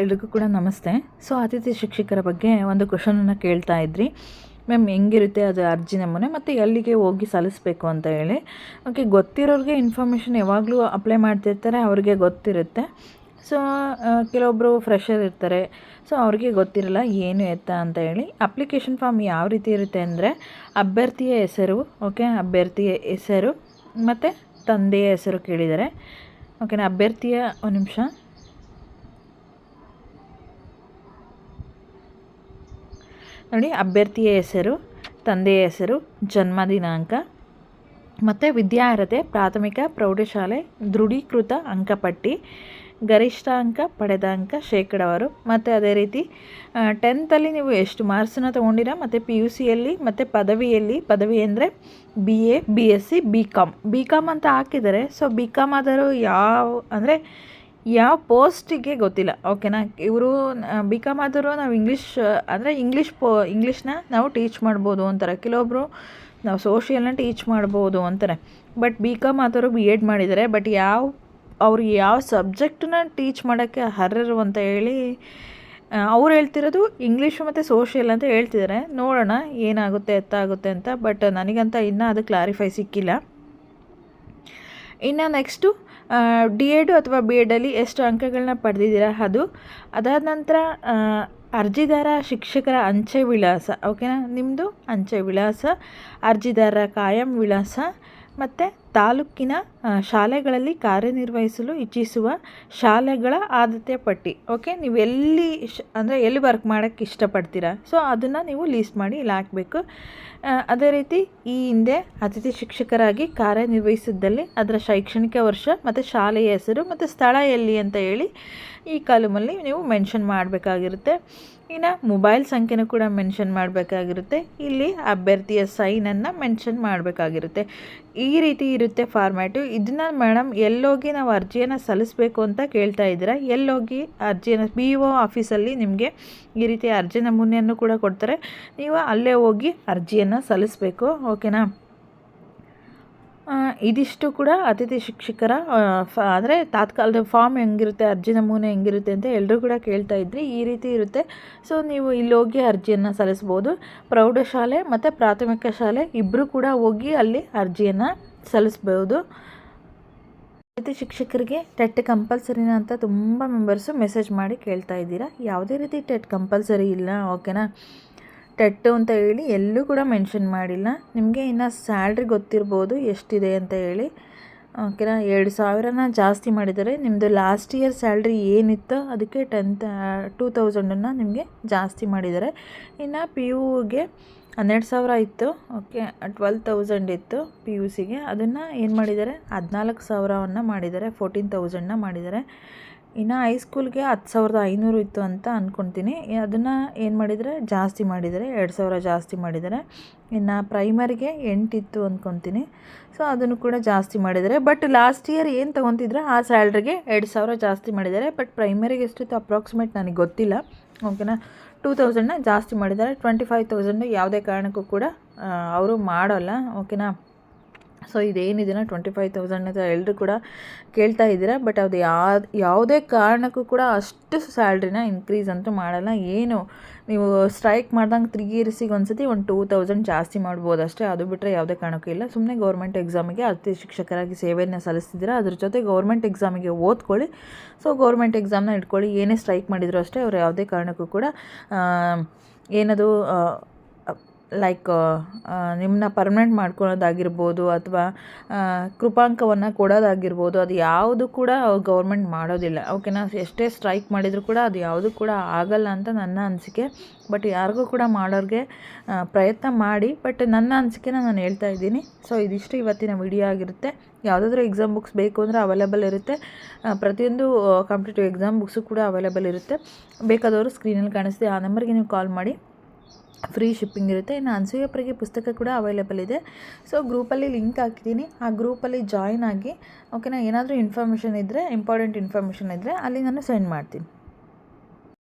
ಎಲ್ರಿಗೂ ಕೂಡ ನಮಸ್ತೆ. ಸೊ ಅತಿಥಿ ಶಿಕ್ಷಕರ ಬಗ್ಗೆ ಒಂದು ಕ್ವಶನನ್ನು ಕೇಳ್ತಾ ಇದ್ರಿ. ಮ್ಯಾಮ್ ಹೆಂಗಿರುತ್ತೆ ಅದು ಅರ್ಜಿ ನಮೂನೆ ಮತ್ತು ಎಲ್ಲಿಗೆ ಹೋಗಿ ಸಲ್ಲಿಸ್ಬೇಕು ಅಂತ ಹೇಳಿ. ಓಕೆ ಗೊತ್ತಿರೋರಿಗೆ ಇನ್ಫಾರ್ಮೇಷನ್ ಯಾವಾಗಲೂ ಅಪ್ಲೈ ಮಾಡ್ತಿರ್ತಾರೆ, ಅವ್ರಿಗೆ ಗೊತ್ತಿರುತ್ತೆ. ಸೊ ಕೆಲವೊಬ್ಬರು ಫ್ರೆಶರ್ ಇರ್ತಾರೆ. ಸೊ ಅವ್ರಿಗೆ ಗೊತ್ತಿರಲ್ಲ ಏನು ಎತ್ತ ಅಂತ ಹೇಳಿ. ಅಪ್ಲಿಕೇಶನ್ ಫಾರ್ಮ್ ಯಾವ ರೀತಿ ಇರುತ್ತೆ ಅಂದರೆ ಅಭ್ಯರ್ಥಿಯ ಹೆಸರು ಓಕೆ ಅಭ್ಯರ್ಥಿಯ ಹೆಸರು ಮತ್ತು ತಂದೆಯ ಹೆಸರು ಕೇಳಿದ್ದಾರೆ ಓಕೆನಾ ಅಭ್ಯರ್ಥಿಯ, ಒಂದು ನಿಮಿಷ. ನೋಡಿ, ಅಭ್ಯರ್ಥಿಯ ಹೆಸರು, ತಂದೆಯ ಹೆಸರು, ಜನ್ಮ ದಿನಾಂಕ, ಮತ್ತು ವಿದ್ಯಾರ್ಹತೆ, ಪ್ರಾಥಮಿಕ, ಪ್ರೌಢಶಾಲೆ, ದೃಢೀಕೃತ ಅಂಕಪಟ್ಟಿ ಗರಿಷ್ಠ ಅಂಕ ಪಡೆದ ಅಂಕ ಶೇಕಡಾವಾರು. ಮತ್ತು ಅದೇ ರೀತಿ ಟೆಂತಲ್ಲಿ ನೀವು ಎಷ್ಟು ಮಾರ್ಕ್ಸನ್ನ ತೊಗೊಂಡಿರ, ಮತ್ತು ಪಿ ಯು ಸಿಯಲ್ಲಿ ಮತ್ತು ಪದವಿಯಲ್ಲಿ, ಪದವಿ ಅಂದರೆ B A B S C B com B com ಅಂತ ಹಾಕಿದ್ದಾರೆ ಸೊ ಬಿ ಕಾಮ್ ಆದರೂ ಯಾವ, ಅಂದರೆ ಯಾವ ಪೋಸ್ಟಿಗೆ ಗೊತ್ತಿಲ್ಲ. ಓಕೆನಾ? ಇವರು ಬಿ ಕಾಮ್ ಆದರೂ ನಾವು ಇಂಗ್ಲೀಷ್ ಅಂದರೆ ಇಂಗ್ಲೀಷ್ ಪೋ ಇಂಗ್ಲೀಷ್ನ ನಾವು ಟೀಚ್ ಮಾಡ್ಬೋದು ಅಂತಾರೆ. ಕೆಲವೊಬ್ಬರು ನಾವು ಸೋಷಿಯಲ್ನ ಟೀಚ್ ಮಾಡ್ಬೋದು ಅಂತಾರೆ. ಬಟ್ ಬಿ ಕಾಮ್ ಆದರೂ ಬಿ ಎಡ್ ಮಾಡಿದ್ದಾರೆ ಬಟ್ ಯಾವ, ಅವ್ರು ಯಾವ ಸಬ್ಜೆಕ್ಟನ್ನ ಟೀಚ್ ಮಾಡೋಕ್ಕೆ ಅರ್ಹರು ಅಂತ ಹೇಳಿ ಅವ್ರು ಹೇಳ್ತಿರೋದು ಇಂಗ್ಲೀಷು ಮತ್ತು ಸೋಷಿಯಲ್ ಅಂತ ಹೇಳ್ತಿದ್ದಾರೆ ನೋಡೋಣ ಏನಾಗುತ್ತೆ, ಎತ್ತಾಗುತ್ತೆ ಅಂತ. ಬಟ್ ನನಗಂತ ಇನ್ನೂ ಅದು ಕ್ಲಾರಿಫೈ ಸಿಕ್ಕಿಲ್ಲ. ಇನ್ನು ನೆಕ್ಸ್ಟು ಡಿ ಎಡು ಅಥವಾ ಬಿ ಎಡಲ್ಲಿ ಎಷ್ಟು ಅಂಕಗಳನ್ನ ಪಡೆದಿದ್ದೀರಾ? ಅದು. ಅದಾದ ನಂತರ ಅರ್ಜಿದಾರ ಶಿಕ್ಷಕರ ಅಂಚೆ ವಿಳಾಸ. ಓಕೆನಾ ನಿಮ್ಮದು ಅಂಚೆ ವಿಳಾಸ. ಅರ್ಜಿದಾರರ ಕಾಯಂ ವಿಳಾಸ. ಮತ್ತು ತಾಲೂಕಿನ ಶಾಲೆಗಳಲ್ಲಿ ಕಾರ್ಯನಿರ್ವಹಿಸಲು ಇಚ್ಛಿಸುವ ಶಾಲೆಗಳ ಆದ್ಯತೆ ಪಟ್ಟಿ. ಓಕೆ ನೀವು ಎಲ್ಲಿ ಶ, ಅಂದರೆ ಎಲ್ಲಿ ವರ್ಕ್ ಮಾಡೋಕ್ಕೆ ಇಷ್ಟಪಡ್ತೀರಾ? ಸೊ ಅದನ್ನು ನೀವು ಲೀಸ್ಟ್ ಮಾಡಿ ಇಲ್ಲಿ ಹಾಕಬೇಕು. ಅದೇ ರೀತಿ ಈ ಹಿಂದೆ ಅತಿಥಿ ಶಿಕ್ಷಕರಾಗಿ ಕಾರ್ಯನಿರ್ವಹಿಸಿದ್ದಲ್ಲಿ ಅದರ ಶೈಕ್ಷಣಿಕ ವರ್ಷ ಮತ್ತು ಶಾಲೆಯ ಹೆಸರು ಮತ್ತು ಸ್ಥಳ ಎಲ್ಲಿ ಅಂತ ಹೇಳಿ ಈ ಕಾಲಮಲ್ಲಿ ನೀವು ಮೆನ್ಷನ್ ಮಾಡಬೇಕಾಗಿರುತ್ತೆ. ಇನ್ನು ಮೊಬೈಲ್ ಸಂಖ್ಯೆನೂ ಕೂಡ ಮೆನ್ಷನ್ ಮಾಡಬೇಕಾಗಿರುತ್ತೆ. ಇಲ್ಲಿ ಅಭ್ಯರ್ಥಿಯ ಸೈನನ್ನು ಮೆನ್ಷನ್ ಮಾಡಬೇಕಾಗಿರುತ್ತೆ. ಈ ರೀತಿ ಇರುತ್ತೆ ಫಾರ್ಮ್ಯಾಟು ಇದನ್ನ ಮೇಡಮ್ ಎಲ್ಲೋಗಿ ನಾವು ಅರ್ಜಿಯನ್ನು ಸಲ್ಲಿಸಬೇಕು ಅಂತ ಕೇಳ್ತಾ ಇದ್ದೀರಾ? ಎಲ್ಲೋಗಿ ಅರ್ಜಿಯನ್ನು ಬಿ ಒ ಆಫೀಸಲ್ಲಿ ನಿಮಗೆ ಈ ರೀತಿ ಅರ್ಜಿ ನಮೂನೆಯನ್ನು ಕೂಡ ಕೊಡ್ತಾರೆ. ನೀವು ಅಲ್ಲೇ ಹೋಗಿ ಅರ್ಜಿಯನ್ನು ಸಲ್ಲಿಸಬೇಕು. ಓಕೆನಾ ಇದಿಷ್ಟು ಕೂಡ ಅತಿಥಿ ಶಿಕ್ಷಕರ ಅಂದರೆ ತಾತ್ಕಾಲದ ಫಾರ್ಮ್ ಹೆಂಗಿರುತ್ತೆ, ಅರ್ಜಿ ನಮೂನೆ ಹೆಂಗಿರುತ್ತೆ ಅಂತ ಎಲ್ಲರೂ ಕೂಡ ಕೇಳ್ತಾ ಇದ್ರಿ, ಈ ರೀತಿ ಇರುತ್ತೆ. ಸೊ ನೀವು ಇಲ್ಲಿ ಹೋಗಿ ಅರ್ಜಿಯನ್ನು ಸಲ್ಲಿಸ್ಬೋದು. ಪ್ರೌಢಶಾಲೆ ಮತ್ತು ಪ್ರಾಥಮಿಕ ಶಾಲೆ ಇಬ್ಬರೂ ಕೂಡ ಹೋಗಿ ಅಲ್ಲಿ ಅರ್ಜಿಯನ್ನು ಸಲ್ಲಿಸ್ಬೋದು. ಅತಿಥಿ ಶಿಕ್ಷಕರಿಗೆ ಟೆಟ್ ಕಂಪಲ್ಸರಿನ ಅಂತ ತುಂಬ ಮೆಂಬರ್ಸು ಮೆಸೇಜ್ ಮಾಡಿ ಕೇಳ್ತಾ ಇದ್ದೀರಾ? ಯಾವುದೇ ರೀತಿ ಟೆಟ್ ಕಂಪಲ್ಸರಿ ಇಲ್ಲ ಓಕೆನಾ ಟೆಟ್ಟು ಅಂತ ಹೇಳಿ ಎಲ್ಲೂ ಕೂಡ ಮೆನ್ಷನ್ ಮಾಡಿಲ್ಲ. ನಿಮಗೆ ಇನ್ನು ಸ್ಯಾಲ್ರಿ ಗೊತ್ತಿರ್ಬೋದು ಎಷ್ಟಿದೆ ಅಂತ ಹೇಳಿ. ಓಕೆನಾ ಎರಡು ಸಾವಿರನ ಜಾಸ್ತಿ ಮಾಡಿದರೆ ನಿಮ್ಮದು ಲಾಸ್ಟ್ ಇಯರ್ ಸ್ಯಾಲ್ರಿ ಏನಿತ್ತೋ ಅದಕ್ಕೆ ಟೆನ್ ಟೂ ತೌಸಂಡನ್ನು ನಿಮಗೆ ಜಾಸ್ತಿ ಮಾಡಿದ್ದಾರೆ. ಇನ್ನು ಪಿ ಯುಗೆ ಹನ್ನೆರಡು ಸಾವಿರ ಇತ್ತು. ಓಕೆ ಟ್ವೆಲ್ ತೌಸಂಡ್ ಇತ್ತು ಪಿ ಯು ಸಿಗೆ ಅದನ್ನು ಏನು ಮಾಡಿದ್ದಾರೆ? ಹದಿನಾಲ್ಕು ಸಾವಿರವನ್ನು ಮಾಡಿದ್ದಾರೆ. ಫೋರ್ಟೀನ್ ತೌಸಂಡನ್ನ ಮಾಡಿದ್ದಾರೆ. ಇನ್ನು ಹೈಸ್ಕೂಲ್ಗೆ ಹತ್ತು ಸಾವಿರದ ಐನೂರು ಇತ್ತು ಅಂತ ಅಂದ್ಕೊತೀನಿ ಅದನ್ನು ಏನು ಮಾಡಿದರೆ, ಜಾಸ್ತಿ ಮಾಡಿದ್ದಾರೆ ಎರಡು ಸಾವಿರ ಜಾಸ್ತಿ ಮಾಡಿದ್ದಾರೆ ಇನ್ನು ಪ್ರೈಮರಿಗೆ ಎಂಟಿತ್ತು ಅಂದ್ಕೊತೀನಿ ಸೊ ಅದನ್ನು ಕೂಡ ಜಾಸ್ತಿ ಮಾಡಿದ್ದಾರೆ ಬಟ್ ಲಾಸ್ಟ್ ಇಯರ್ ಏನು ತೊಗೊತಿದ್ರೆ, ಆ ಸ್ಯಾಲ್ರಿಗೆ ಎರಡು ಸಾವಿರ ಜಾಸ್ತಿ ಮಾಡಿದ್ದಾರೆ ಬಟ್ ಪ್ರೈಮರಿಗೆ ಎಷ್ಟಿತ್ತು ಅಪ್ರಾಕ್ಸಿಮೇಟ್ ನನಗೆ ಗೊತ್ತಿಲ್ಲ. ಓಕೆನಾ ಟೂ ತೌಸಂಡ್ನ ಜಾಸ್ತಿ ಮಾಡಿದ್ದಾರೆ ಟ್ವೆಂಟಿ ಫೈವ್ ತೌಸಂಡ್ ಯಾವುದೇ ಕಾರಣಕ್ಕೂ ಕೂಡ ಅವರು ಮಾಡೋಲ್ಲ. ಓಕೆನಾ ಸೊ ಇದೇನಿದೆಯಾ ಟ್ವೆಂಟಿ ಫೈವ್ ತೌಸಂಡ್ ಅಂತ ಎಲ್ಲರೂ ಕೂಡ ಕೇಳ್ತಾ ಇದ್ದೀರಾ ಬಟ್ ಅದು ಯಾ ಯಾವುದೇ ಕಾರಣಕ್ಕೂ ಕೂಡ ಅಷ್ಟು ಸ್ಯಾಲ್ರಿನ ಇನ್ಕ್ರೀಸ್ ಅಂತೂ ಮಾಡಲ್ಲ. ಏನು, ನೀವು ಸ್ಟ್ರೈಕ್ ಮಾಡ್ದಂಗೆ ತ್ರೀ ಇಯರ್ಸಿಗೆ ಒಂದು ಸತಿ ಒಂದು ಟೂ ತೌಸಂಡ್ ಜಾಸ್ತಿ ಮಾಡ್ಬೋದು ಅಷ್ಟೇ. ಅದು ಬಿಟ್ಟರೆ ಯಾವುದೇ ಕಾರಣಕ್ಕೂ ಇಲ್ಲ. ಸುಮ್ಮನೆ ಗೌರ್ಮೆಂಟ್ ಎಕ್ಸಾಮಿಗೆ ಅತಿ ಶಿಕ್ಷಕರಾಗಿ ಸೇವೆಯನ್ನು ಸಲ್ಲಿಸ್ತಿದ್ದೀರಾ, ಅದ್ರ ಜೊತೆ ಗೌರ್ಮೆಂಟ್ ಎಕ್ಸಾಮಿಗೆ ಓದ್ಕೊಳ್ಳಿ. ಸೊ ಗೌರ್ಮೆಂಟ್ ಎಕ್ಸಾಮ್ನ ಇಟ್ಕೊಳ್ಳಿ. ಏನೇ ಸ್ಟ್ರೈಕ್ ಮಾಡಿದರೂ ಅಷ್ಟೇ, ಅವ್ರು ಯಾವುದೇ ಕಾರಣಕ್ಕೂ ಕೂಡ ಏನದು ಲೈಕ್ ನಿಮ್ಮನ್ನ ಪರ್ಮನೆಂಟ್ ಮಾಡ್ಕೊಳ್ಳೋದಾಗಿರ್ಬೋದು ಅಥವಾ ಕೃಪಾಂಕವನ್ನು ಕೊಡೋದಾಗಿರ್ಬೋದು, ಅದು ಯಾವುದು ಕೂಡ ಗೌರ್ಮೆಂಟ್ ಮಾಡೋದಿಲ್ಲ. ಓಕೆನಾ ಎಷ್ಟೇ ಸ್ಟ್ರೈಕ್ ಮಾಡಿದರೂ ಕೂಡ ಅದು ಯಾವುದು ಕೂಡ ಆಗಲ್ಲ ಅಂತ ನನ್ನ ಅನಿಸಿಕೆ. ಬಟ್ ಯಾರಿಗೂ ಕೂಡ ಮಾಡೋರಿಗೆ ಪ್ರಯತ್ನ ಮಾಡಿ. ಬಟ್ ನನ್ನ ಅನಿಸಿಕೆನ ನಾನು ಹೇಳ್ತಾ ಇದ್ದೀನಿ. ಸೊ ಇದಿಷ್ಟು ಇವತ್ತಿನ ವಿಡಿಯೋ ಆಗಿರುತ್ತೆ. ಯಾವುದಾದ್ರೂ ಎಕ್ಸಾಮ್ ಬುಕ್ಸ್ ಬೇಕು ಅಂದರೆ ಅವೈಲೇಬಲ್ ಇರುತ್ತೆ. ಪ್ರತಿಯೊಂದು ಕಾಂಪಿಟೇಟಿವ್ ಎಕ್ಸಾಮ್ ಬುಕ್ಸು ಕೂಡ ಅವೈಲೇಬಲ್ ಇರುತ್ತೆ. ಬೇಕಾದವರು ಸ್ಕ್ರೀನಲ್ಲಿ ಕಾಣಿಸ್ತೀವಿ ಆ ನಂಬರ್ಗೆ ನೀವು ಕಾಲ್ ಮಾಡಿ. ಫ್ರೀ ಶಿಪ್ಪಿಂಗ್ ಇರುತ್ತೆ. ಇನ್ನು ಅನ್ಸೂಯಪ್ಪರಿಗೆ ಪುಸ್ತಕ ಕೂಡ ಅವೈಲೇಬಲ್ ಇದೆ. ಸೊ ಗ್ರೂಪಲ್ಲಿ ಲಿಂಕ್ ಹಾಕಿದ್ದೀನಿ. ಆ ಗ್ರೂಪಲ್ಲಿ ಜಾಯ್ನ್ ಆಗಿ ಓಕೆನಾ ಏನಾದರೂ ಇನ್ಫಾರ್ಮೇಷನ್ ಇದ್ದರೆ ಇಂಪಾರ್ಟೆಂಟ್ ಇನ್ಫಾರ್ಮೇಷನ್ ಇದ್ದರೆ ಅಲ್ಲಿ ನಾನು ಸೆಂಡ್ ಮಾಡ್ತೀನಿ.